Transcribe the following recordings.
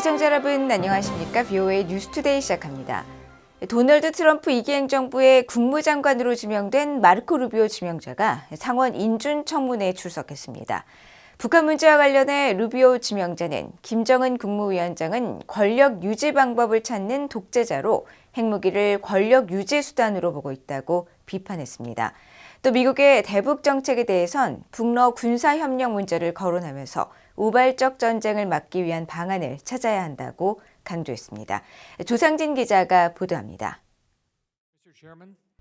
시청자 여러분 안녕하십니까? BOA 뉴스투데이 시작합니다. 도널드 트럼프 2기 행정부의 국무장관으로 지명된 마르코 루비오 지명자가 상원 인준 청문회에 출석했습니다. 북한 문제와 관련해 루비오 지명자는 김정은 국무위원장은 권력 유지 방법을 찾는 독재자로 핵무기를 권력 유지 수단으로 보고 있다고 비판했습니다. 또 미국의 대북 정책에 대해선 북러 군사 협력 문제를 거론하면서 우발적 전쟁을 막기 위한 방안을 찾아야 한다고 강조했습니다. 조상진 기자가 보도합니다.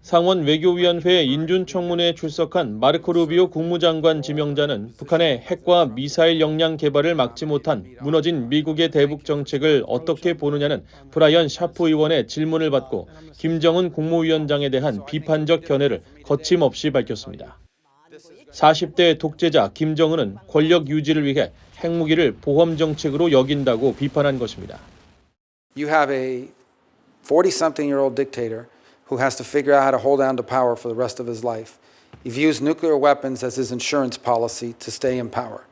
상원 외교위원회 인준청문회에 출석한 마르코 루비오 국무장관 지명자는 북한의 핵과 미사일 역량 개발을 막지 못한 무너진 미국의 대북 정책을 어떻게 보느냐는 브라이언 샤프 의원의 질문을 받고 김정은 국무위원장에 대한 비판적 견해를 거침없이 밝혔습니다. 40대 독재자 김정은은 권력 유지를 위해 핵무기를 보험 정책으로 여긴다고 비판한 것입니다. You have a 40 something year old dictator who has to figure out how to hold on to power for the rest of his life. He views nuclear weapons as his insurance policy to stay in power.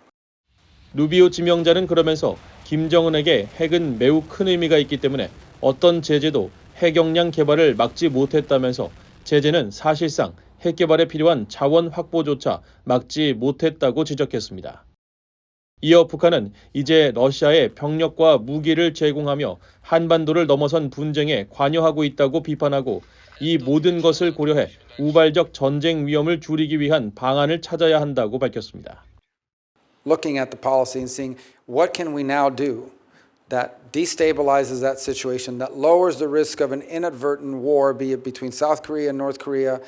루비오 지명자는 그러면서 김정은에게 핵은 매우 큰 의미가 있기 때문에 어떤 제재도 핵역량 개발을 막지 못했다면서 제재는 사실상 핵 개발에 필요한 자원 확보조차 막지 못했다고 지적했습니다. 이어 북한은 이제 러시아에 병력과 무기를 제공하며 한반도를 넘어선 분쟁에 관여하고 있다고 비판하고 이 모든 것을 고려해 우발적 전쟁 위험을 줄이기 위한 방안을 찾아야 한다고 밝혔습니다. Looking at the policy and seeing what can we now do that destabilizes that situation, that lowers the risk of an inadvertent war, be it between South Korea and North Korea,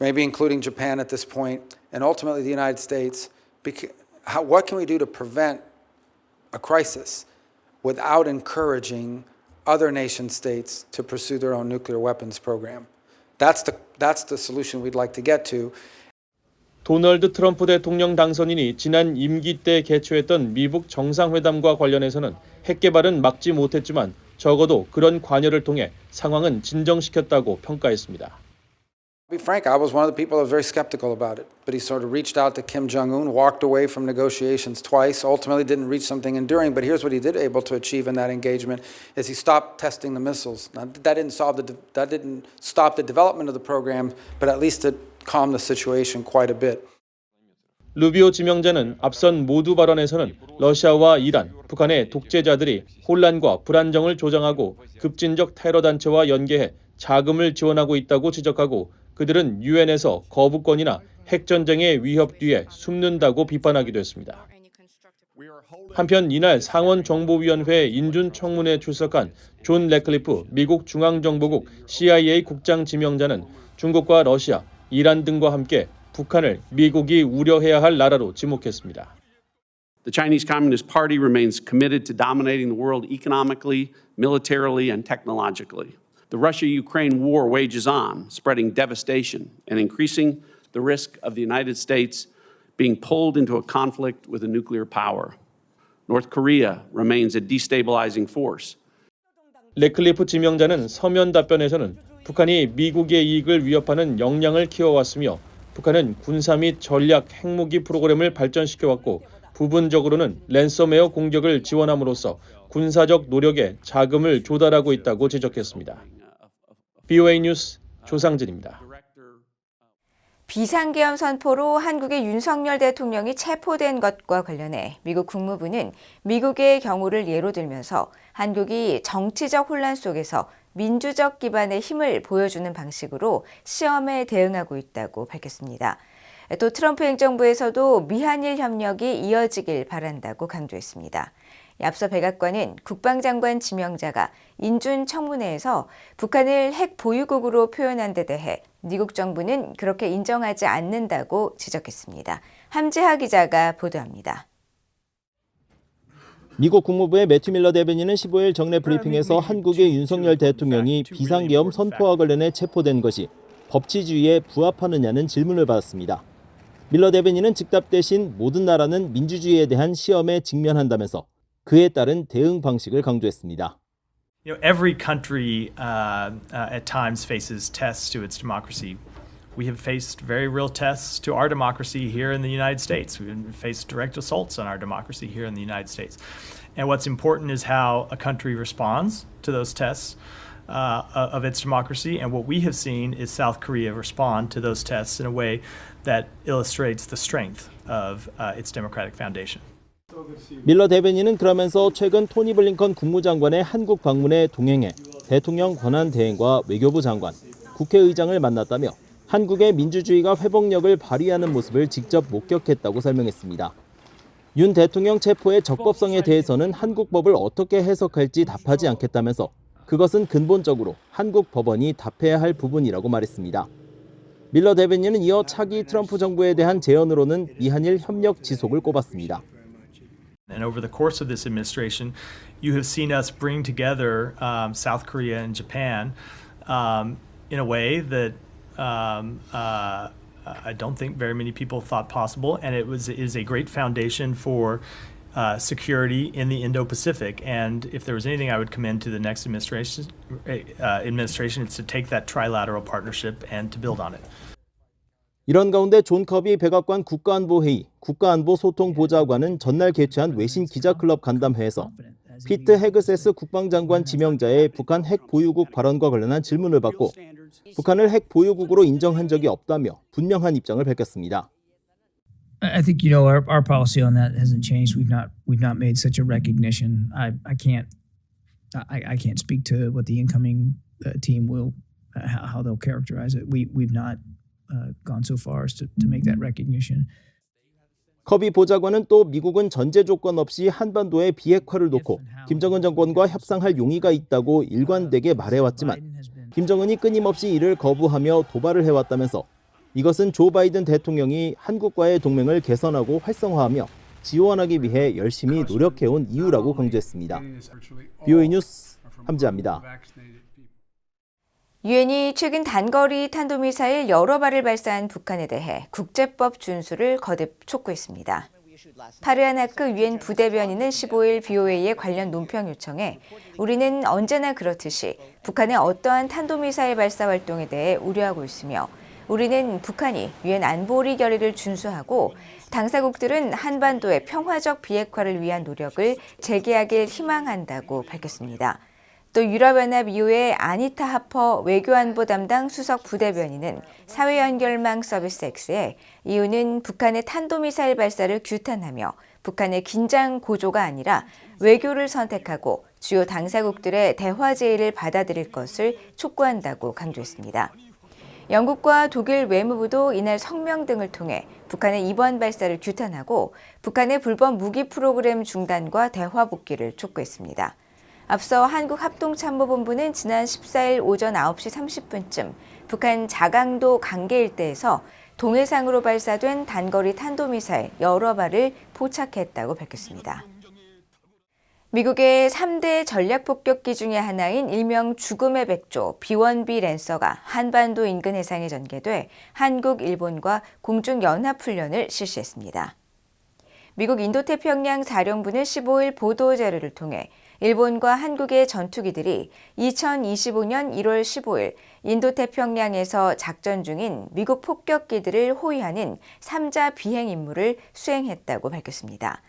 maybe including Japan at this point, and ultimately the United States. Bec- how, what can we do to prevent a crisis without encouraging other nation states to pursue their own nuclear weapons program? That's the, that's the solution we'd like to get to. 도널드 트럼프 대통령 당선인이 지난 임기 때 개최했던 미국 정상회담과 관련해서는 핵 개발은 막지 못했지만 적어도 그런 관여를 통해 상황은 진정시켰다고 평가했습니다. To be frank, I was one of the people that was very skeptical about it. But he sort of reached out to Kim Jong Un, walked away from negotiations twice, ultimately didn't reach something enduring. But here's what he did able to achieve in that engagement: is he stopped testing the missiles. Now, that didn't solve the that didn't stop the development of the program, but at least it calmed the situation quite a bit. 루비오 지명자는 앞선 모두 발언에서는 러시아와 이란, 북한의 독재자들이 혼란과 불안정을 조장하고 급진적 테러 단체와 연계해 자금을 지원하고 있다고 지적하고 그들은 유엔에서 거부권이나 핵전쟁의 위협 뒤에 숨는다고 비판하기도 했습니다. 한편 이날 상원 정보위원회 인준 청문회에 출석한 존 레클리프 미국 중앙정보국 CIA 국장 지명자는 중국과 러시아, 이란 등과 함께 북한을 미국이 우려해야 할 나라로 지목했습니다. The Chinese Communist Party remains committed to dominating the world economically, militarily, and technologically. The Russia Ukraine war wages on, spreading devastation and increasing the risk of the United States being pulled into a conflict with a nuclear power. North Korea remains a destabilizing force. 레클리프 지명자는 서면 답변에서는 북한이 미국의 이익을 위협하는 역량을 키워왔으며 북한은 군사 및 전략 핵무기 프로그램을 발전시켜왔고 부분적으로는 랜섬웨어 공격을 지원함으로써 군사적 노력에 자금을 조달하고 있다고 지적했습니다. BOA 뉴스 조상진입니다. 비상계엄 선포로 한국의 윤석열 대통령이 체포된 것과 관련해 미국 국무부는 미국의 경우를 예로 들면서 한국이 정치적 혼란 속에서 민주적 기반의 힘을 보여주는 방식으로 시험에 대응하고 있다고 밝혔습니다. 또 트럼프 행정부에서도 미한일 협력이 이어지길 바란다고 강조했습니다. 앞서 백악관은 국방장관 지명자가 인준 청문회에서 북한을 핵 보유국으로 표현한 데 대해 미국 정부는 그렇게 인정하지 않는다고 지적했습니다. 함재하 기자가 보도합니다. 미국 국무부의 매튜 밀러 대변인은 15일 정례 브리핑에서 한국의 윤석열 대통령이 비상계엄 선포와 관련해 체포된 것이 법치주의에 부합하느냐는 질문을 받았습니다. 밀러 대변인은 즉답 대신 모든 나라는 민주주의에 대한 시험에 직면한다면서 그에 따른 대응 방식을 강조했습니다. You know, every country uh, uh, at times faces tests to its democracy. We have faced very real tests to our democracy here in the United States. We've faced direct assaults on our democracy here in the United States. And what's important is how a country responds to those tests uh, of its democracy. And what we have seen is South Korea respond to those tests in a way that illustrates the strength of uh, its democratic foundation. 밀러 대변인은 그러면서 최근 토니 블링컨 국무장관의 한국 방문에 동행해 대통령 권한 대행과 외교부 장관, 국회의장을 만났다며 한국의 민주주의가 회복력을 발휘하는 모습을 직접 목격했다고 설명했습니다. 윤 대통령 체포의 적법성에 대해서는 한국 법을 어떻게 해석할지 답하지 않겠다면서 그것은 근본적으로 한국 법원이 답해야 할 부분이라고 말했습니다. 밀러 대변인은 이어 차기 트럼프 정부에 대한 제언으로는 미한일 협력 지속을 꼽았습니다. And over the course of this administration, you have seen us bring together um, South Korea and Japan um, in a way that um, uh, I don't think very many people thought possible, and it was is a great foundation for. Uh, security in the Indo-Pacific, and if there was anything I would commend to the next administration, uh, administration, it's to take that trilateral partnership and to build on it. 이런 가운데 존 커비 백악관 국가안보회의 국가안보소통보좌관은 전날 개최한 외신 기자클럽 간담회에서 피트 헤그세스 국방장관 지명자의 북한 핵 보유국 발언과 관련한 질문을 받고 북한을 핵 보유국으로 인정한 적이 없다며 분명한 입장을 밝혔습니다. I think you know our, our policy on that hasn't changed. We've not we've not made such a recognition. I, I can't I, I can't speak to what the incoming uh, team will uh, how, how they'll characterize it. We we've not uh, gone so far as to, to make that recognition. 커비 보좌관은 또 미국은 전제 조건 없이 한반도의 비핵화를 놓고 김정은 정권과 협상할 용의가 있다고 일관되게 말해왔지만 김정은이 끊임없이 이를 거부하며 도발을 해왔다면서 이것은 조 바이든 대통령이 한국과의 동맹을 개선하고 활성화하며 지원하기 위해 열심히 노력해온 이유라고 강조했습니다. BOE 뉴스 함지아입니다. 유엔이 최근 단거리 탄도미사일 여러 발을 발사한 북한에 대해 국제법 준수를 거듭 촉구했습니다. 파르아나크 유엔 부대변인은 15일 BOA의 관련 논평 요청에 우리는 언제나 그렇듯이 북한의 어떠한 탄도미사일 발사 활동에 대해 우려하고 있으며 우리는 북한이 유엔 안보리 결의를 준수하고 당사국들은 한반도의 평화적 비핵화를 위한 노력을 재개하길 희망한다고 밝혔습니다. 또 유럽연합 이후의 아니타 하퍼 외교안보 담당 수석 부대변인은 사회연결망 서비스 X에 이유는 북한의 탄도미사일 발사를 규탄하며 북한의 긴장 고조가 아니라 외교를 선택하고 주요 당사국들의 대화 제의를 받아들일 것을 촉구한다고 강조했습니다. 영국과 독일 외무부도 이날 성명 등을 통해 북한의 이번 발사를 규탄하고 북한의 불법 무기 프로그램 중단과 대화 복귀를 촉구했습니다. 앞서 한국합동참모본부는 지난 14일 오전 9시 30분쯤 북한 자강도 강계 일대에서 동해상으로 발사된 단거리 탄도미사일 여러 발을 포착했다고 밝혔습니다. 미국의 3대 전략 폭격기 중의 하나인 일명 죽음의 백조 B1B 랜서가 한반도 인근 해상에 전개돼 한국, 일본과 공중 연합 훈련을 실시했습니다. 미국 인도태평양 사령부는 15일 보도 자료를 통해 일본과 한국의 전투기들이 2025년 1월 15일 인도태평양에서 작전 중인 미국 폭격기들을 호위하는 3자 비행 임무를 수행했다고 밝혔습니다.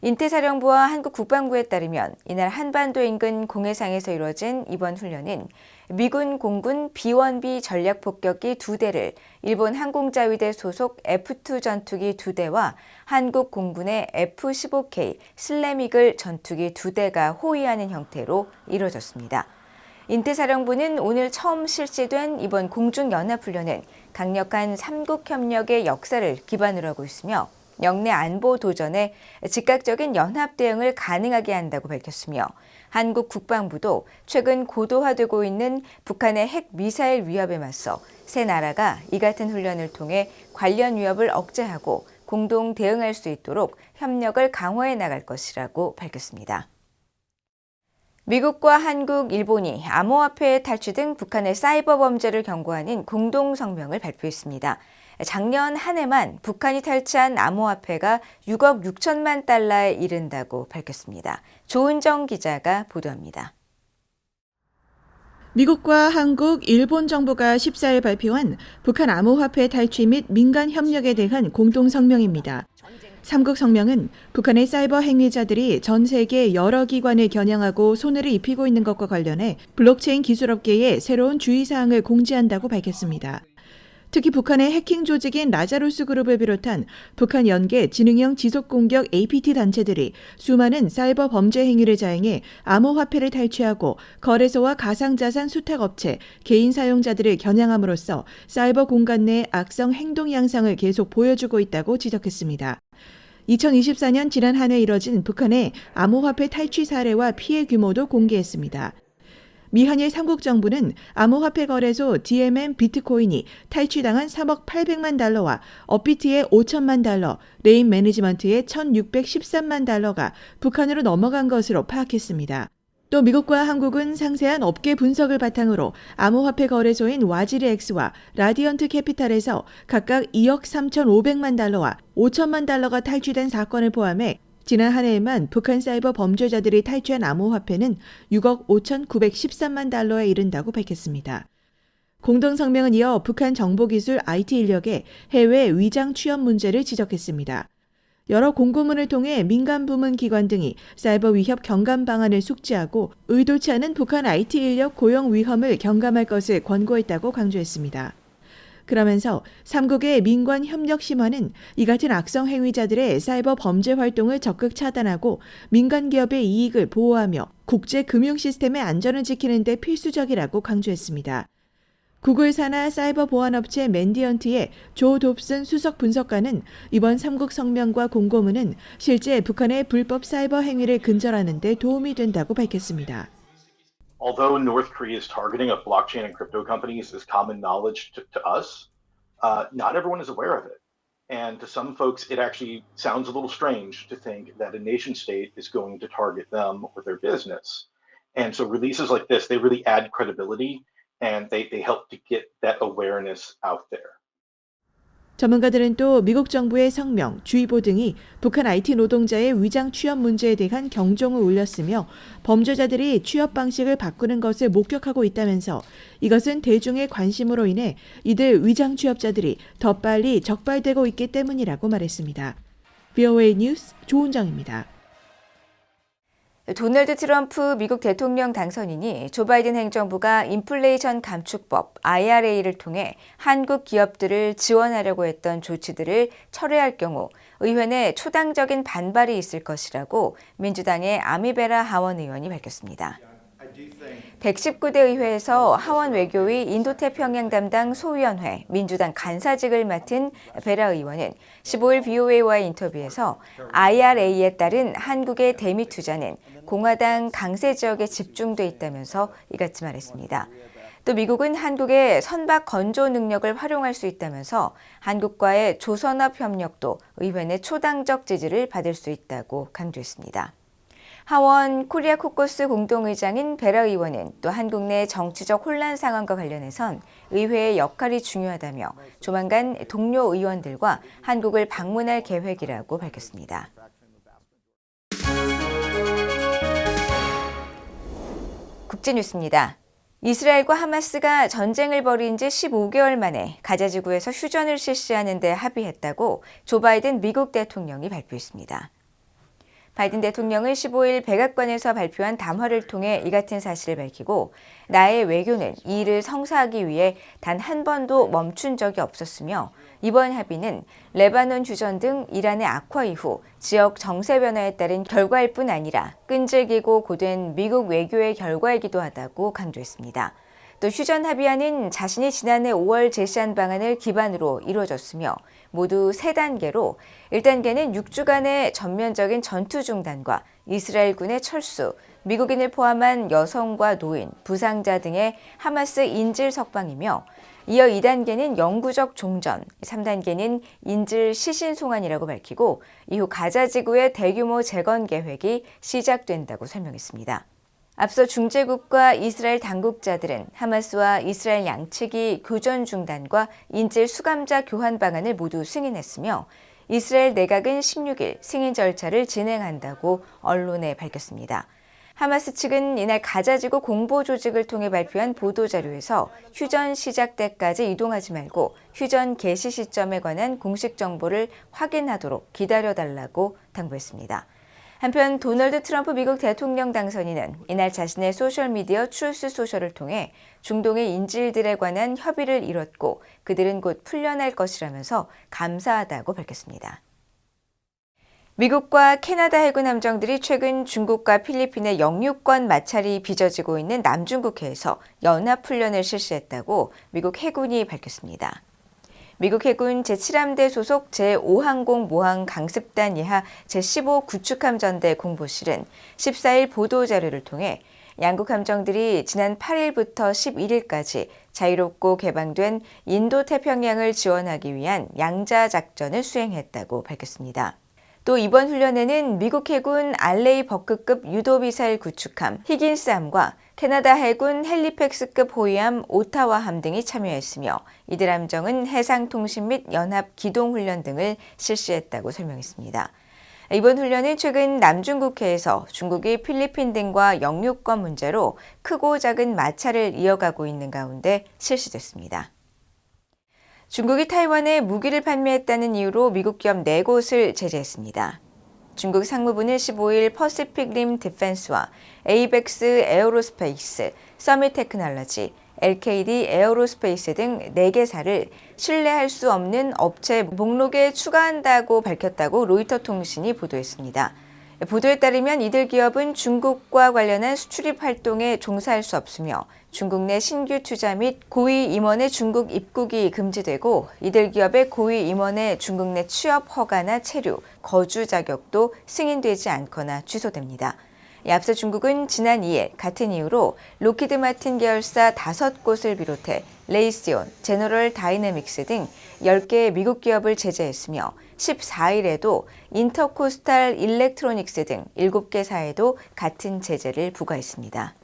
인태사령부와 한국 국방부에 따르면 이날 한반도 인근 공해상에서 이뤄진 이번 훈련은 미군 공군 B1B 전략 폭격기 두 대를 일본 항공자위대 소속 F2 전투기 두 대와 한국 공군의 F-15K 슬래미글 전투기 두 대가 호위하는 형태로 이뤄졌습니다. 인태사령부는 오늘 처음 실시된 이번 공중연합훈련은 강력한 삼국 협력의 역사를 기반으로 하고 있으며 영내 안보 도전에 즉각적인 연합 대응을 가능하게 한다고 밝혔으며 한국 국방부도 최근 고도화되고 있는 북한의 핵 미사일 위협에 맞서 세 나라가 이 같은 훈련을 통해 관련 위협을 억제하고 공동 대응할 수 있도록 협력을 강화해 나갈 것이라고 밝혔습니다. 미국과 한국, 일본이 암호화폐 탈취 등 북한의 사이버 범죄를 경고하는 공동 성명을 발표했습니다. 작년 한 해만 북한이 탈취한 암호화폐가 6억 6천만 달러에 이른다고 밝혔습니다. 조은정 기자가 보도합니다. 미국과 한국, 일본 정부가 14일 발표한 북한 암호화폐 탈취 및 민간 협력에 대한 공동 성명입니다. 삼국 성명은 북한의 사이버 행위자들이 전 세계 여러 기관을 겨냥하고 손해를 입히고 있는 것과 관련해 블록체인 기술업계에 새로운 주의사항을 공지한다고 밝혔습니다. 특히 북한의 해킹 조직인 라자루스 그룹을 비롯한 북한 연계 지능형 지속 공격 APT 단체들이 수많은 사이버 범죄 행위를 자행해 암호화폐를 탈취하고 거래소와 가상자산 수탁업체, 개인 사용자들을 겨냥함으로써 사이버 공간 내 악성 행동 양상을 계속 보여주고 있다고 지적했습니다. 2024년 지난 한 해 이뤄진 북한의 암호화폐 탈취 사례와 피해 규모도 공개했습니다. 미한일 삼국 정부는 암호화폐 거래소 DMM 비트코인이 탈취당한 3억 800만 달러와 업비트의 5천만 달러, 레인 매니지먼트의 1,613만 달러가 북한으로 넘어간 것으로 파악했습니다. 또 미국과 한국은 상세한 업계 분석을 바탕으로 암호화폐 거래소인 와지르엑스와 라디언트 캐피탈에서 각각 2억 3,500만 달러와 5천만 달러가 탈취된 사건을 포함해 지난 한 해에만 북한 사이버 범죄자들이 탈취한 암호화폐는 6억 5,913만 달러에 이른다고 밝혔습니다. 공동성명은 이어 북한 정보기술 IT 인력의 해외 위장 취업 문제를 지적했습니다. 여러 공고문을 통해 민간 부문 기관 등이 사이버 위협 경감 방안을 숙지하고 의도치 않은 북한 IT 인력 고용 위험을 경감할 것을 권고했다고 강조했습니다. 그러면서 삼국의 민관 협력 심화는 이 같은 악성 행위자들의 사이버 범죄 활동을 적극 차단하고 민간 기업의 이익을 보호하며 국제 금융 시스템의 안전을 지키는 데 필수적이라고 강조했습니다. 구글 산하 사이버 보안업체 맨디언트의 조 돕슨 수석 분석가는 이번 삼국 성명과 공고문은 실제 북한의 불법 사이버 행위를 근절하는 데 도움이 된다고 밝혔습니다. Although North Korea is targeting of blockchain and crypto companies is common knowledge to, to us, uh, not everyone is aware of it. And to some folks, it actually sounds a little strange to think that a nation state is going to target them or their business. And so releases like this, they really add credibility and they, they help to get that awareness out there. 전문가들은 또 미국 정부의 성명, 주의보 등이 북한 IT 노동자의 위장 취업 문제에 대한 경종을 울렸으며 범죄자들이 취업 방식을 바꾸는 것을 목격하고 있다면서 이것은 대중의 관심으로 인해 이들 위장 취업자들이 더 빨리 적발되고 있기 때문이라고 말했습니다. VOA 뉴스 조은정입니다. 도널드 트럼프 미국 대통령 당선인이 조 바이든 행정부가 인플레이션 감축법 IRA를 통해 한국 기업들을 지원하려고 했던 조치들을 철회할 경우 의회 내 초당적인 반발이 있을 것이라고 민주당의 아미베라 하원 의원이 밝혔습니다. 119대 의회에서 하원 외교위 인도태평양 담당 소위원회 민주당 간사직을 맡은 베라 의원은 15일 BOA와의 인터뷰에서 IRA에 따른 한국의 대미 투자는 공화당 강세 지역에 집중돼 있다면서 이같이 말했습니다. 또 미국은 한국의 선박 건조 능력을 활용할 수 있다면서 한국과의 조선업 협력도 의회 내 초당적 지지를 받을 수 있다고 강조했습니다. 하원 코리아 코커스 공동의장인 베라 의원은 또 한국 내 정치적 혼란 상황과 관련해선 의회의 역할이 중요하다며 조만간 동료 의원들과 한국을 방문할 계획이라고 밝혔습니다. 국제뉴스입니다. 이스라엘과 하마스가 전쟁을 벌인 지 15개월 만에 가자 지구에서 휴전을 실시하는 데 합의했다고 조 바이든 미국 대통령이 발표했습니다. 바이든 대통령은 15일 백악관에서 발표한 담화를 통해 이 같은 사실을 밝히고 나의 외교는 이 일을 성사하기 위해 단 한 번도 멈춘 적이 없었으며 이번 합의는 레바논 휴전 등 이란의 악화 이후 지역 정세 변화에 따른 결과일 뿐 아니라 끈질기고 고된 미국 외교의 결과이기도 하다고 강조했습니다. 또 휴전 합의안은 자신이 지난해 5월 제시한 방안을 기반으로 이루어졌으며 모두 세 단계로 1단계는 6주간의 전면적인 전투 중단과 이스라엘군의 철수, 미국인을 포함한 여성과 노인, 부상자 등의 하마스 인질 석방이며 이어 2단계는 영구적 종전, 3단계는 인질 시신 송환이라고 밝히고 이후 가자 지구의 대규모 재건 계획이 시작된다고 설명했습니다. 앞서 중재국과 이스라엘 당국자들은 하마스와 이스라엘 양측이 교전 중단과 인질 수감자 교환 방안을 모두 승인했으며 이스라엘 내각은 16일 승인 절차를 진행한다고 언론에 밝혔습니다. 하마스 측은 이날 가자지구 공보 조직을 통해 발표한 보도 자료에서 휴전 시작 때까지 이동하지 말고 휴전 개시 시점에 관한 공식 정보를 확인하도록 기다려달라고 당부했습니다. 한편 도널드 트럼프 미국 대통령 당선인은 이날 자신의 소셜미디어 트루스 소셜을 통해 중동의 인질들에 관한 협의를 이뤘고 그들은 곧 풀려날 것이라면서 감사하다고 밝혔습니다. 미국과 캐나다 해군 함정들이 최근 중국과 필리핀의 영유권 마찰이 빚어지고 있는 남중국해에서 연합훈련을 실시했다고 미국 해군이 밝혔습니다. 미국 해군 제7함대 소속 제5항공 모항 강습단 예하 제15 구축함전대 공보실은 14일 보도자료를 통해 양국 함정들이 지난 8일부터 11일까지 자유롭고 개방된 인도 태평양을 지원하기 위한 양자 작전을 수행했다고 밝혔습니다. 또 이번 훈련에는 미국 해군 알레이 버크급 유도미사일 구축함 히긴스함과 캐나다 해군 헬리팩스급 호위함 오타와 함 등이 참여했으며 이들 함정은 해상통신 및 연합 기동훈련 등을 실시했다고 설명했습니다. 이번 훈련은 최근 남중국해에서 중국이 필리핀 등과 영유권 문제로 크고 작은 마찰을 이어가고 있는 가운데 실시됐습니다. 중국이 타이완에 무기를 판매했다는 이유로 미국 기업 4곳을 제재했습니다. 중국 상무부는 15일 퍼시픽 림 디펜스와 에이벡스 에어로스페이스, 서밋 테크놀로지, LKD 에어로스페이스 등 4개사를 신뢰할 수 없는 업체 목록에 추가한다고 밝혔다고 로이터 통신이 보도했습니다. 보도에 따르면 이들 기업은 중국과 관련한 수출입 활동에 종사할 수 없으며 중국 내 신규 투자 및 고위 임원의 중국 입국이 금지되고 이들 기업의 고위 임원의 중국 내 취업 허가나 체류, 거주 자격도 승인되지 않거나 취소됩니다. 앞서 중국은 지난 2일 같은 이유로 로키드 마틴 계열사 5곳을 비롯해 레이시온, 제너럴 다이내믹스 등 10개의 미국 기업을 제재했으며 14일에도 인터코스탈 일렉트로닉스 등 7개 사에도 같은 제재를 부과했습니다.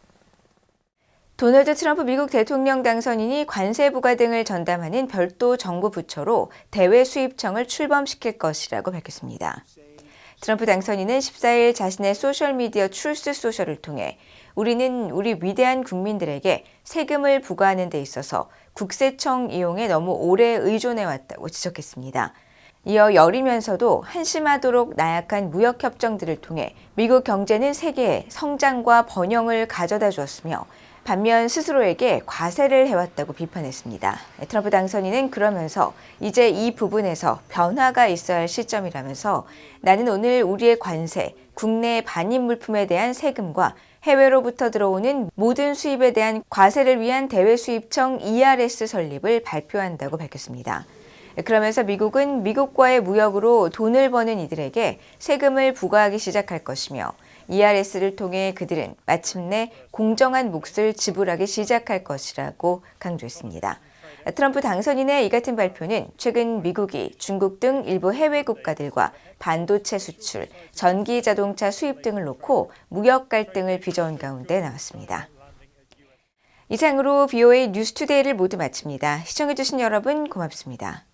도널드 트럼프 미국 대통령 당선인이 관세 부과 등을 전담하는 별도 정부 부처로 대외 수입청을 출범시킬 것이라고 밝혔습니다. 트럼프 당선인은 14일 자신의 소셜미디어 트루스 소셜을 통해 우리는 우리 위대한 국민들에게 세금을 부과하는 데 있어서 국세청 이용에 너무 오래 의존해 왔다고 지적했습니다. 이어 열이면서도 한심하도록 나약한 무역 협정들을 통해 미국 경제는 세계에 성장과 번영을 가져다 주었으며 반면 스스로에게 과세를 해왔다고 비판했습니다. 트럼프 당선인은 그러면서 이제 이 부분에서 변화가 있어야 할 시점이라면서 나는 오늘 우리의 관세, 국내 반입 물품에 대한 세금과 해외로부터 들어오는 모든 수입에 대한 과세를 위한 대외 수입청 ERS 설립을 발표한다고 밝혔습니다. 그러면서 미국은 미국과의 무역으로 돈을 버는 이들에게 세금을 부과하기 시작할 것이며 ERS를 통해 그들은 마침내 공정한 몫을 지불하기 시작할 것이라고 강조했습니다. 트럼프 당선인의 이 같은 발표는 최근 미국이 중국 등 일부 해외 국가들과 반도체 수출, 전기 자동차 수입 등을 놓고 무역 갈등을 빚어온 가운데 나왔습니다. 이상으로 BOA 뉴스투데이를 모두 마칩니다. 시청해주신 여러분 고맙습니다.